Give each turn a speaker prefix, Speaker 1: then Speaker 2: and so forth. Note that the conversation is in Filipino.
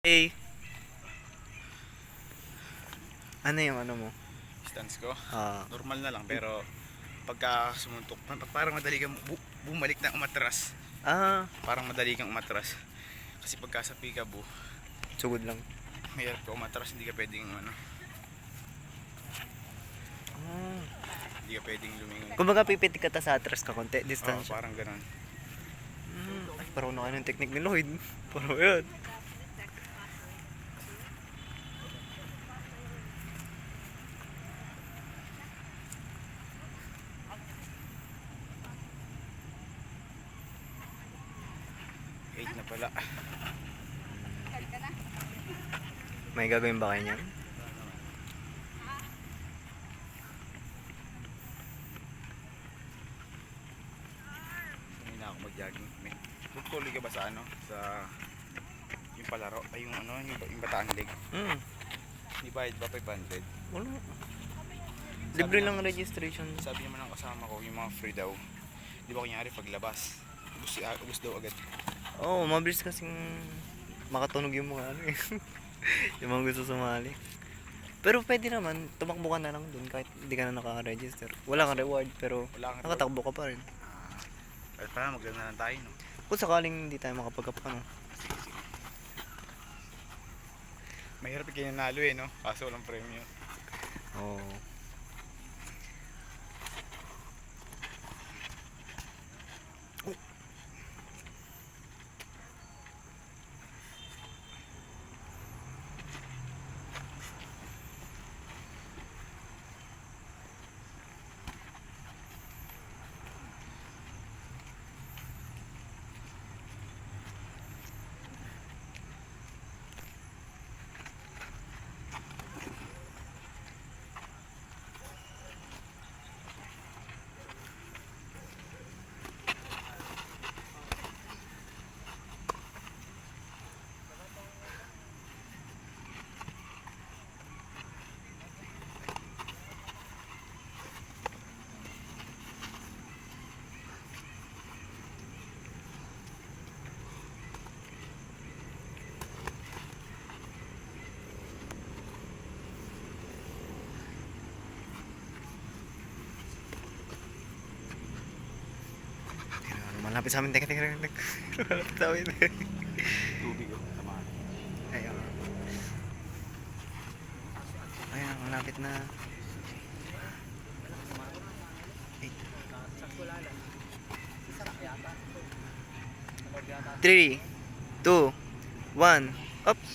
Speaker 1: Hey. Ano yung ano mo?
Speaker 2: stance ko.
Speaker 1: Ah,
Speaker 2: Normal na lang pero pagka sumuntok, pa- parang madali kang bu- bumalik na umatras.
Speaker 1: ah,
Speaker 2: Parang madali kang umatras. Kasi pagka sa peekaboo,
Speaker 1: sugod lang.
Speaker 2: mahirap ka umatras, hindi ka pwedeng ano,
Speaker 1: Ah.
Speaker 2: hindi ka pwedeng lumingon.
Speaker 1: Kumbaga pipiti ka ta sa atras ka konti,
Speaker 2: Oo,
Speaker 1: distance.
Speaker 2: parang ganun.
Speaker 1: Hmm, ay, parang na kayo ng technique ni Lloyd. Parang yun.
Speaker 2: Eight na pala.
Speaker 1: May gagawin ba kayo niyan?
Speaker 2: Hindi na ako mag-jogging. May tutuloy ka ba sa ano? Sa yung palaro, ay yung ano, yung, yung bataan league.
Speaker 1: Hmm,
Speaker 2: Hindi bayad ba 500?
Speaker 1: wala. Libre lang registration.
Speaker 2: Sabi naman ng kasama ko, yung mga free daw. Di ba kunyari paglabas, ubus, ubus daw agad.
Speaker 1: Oo, oh, mabilis kasing makatunog yung mga ano eh. yung mga gusto sumali. Pero pwede naman, tumakbo ka na lang dun kahit hindi ka na nakaka-register. Wala kang reward pero
Speaker 2: Wala kang
Speaker 1: nakatakbo ka pa rin.
Speaker 2: Pero para maganda na lang tayo, no?
Speaker 1: Kung sakaling hindi tayo makapagkap ano.
Speaker 2: Mahirap kayo nanalo eh, no? Kaso walang premyo.
Speaker 1: Oo. Ano, malapit sa amin. Teka, teka, teka. Malapit sa amin.
Speaker 2: Tubig, oh. Tama.
Speaker 1: Ayun. Ayun, malapit na. Three, two, one, oops.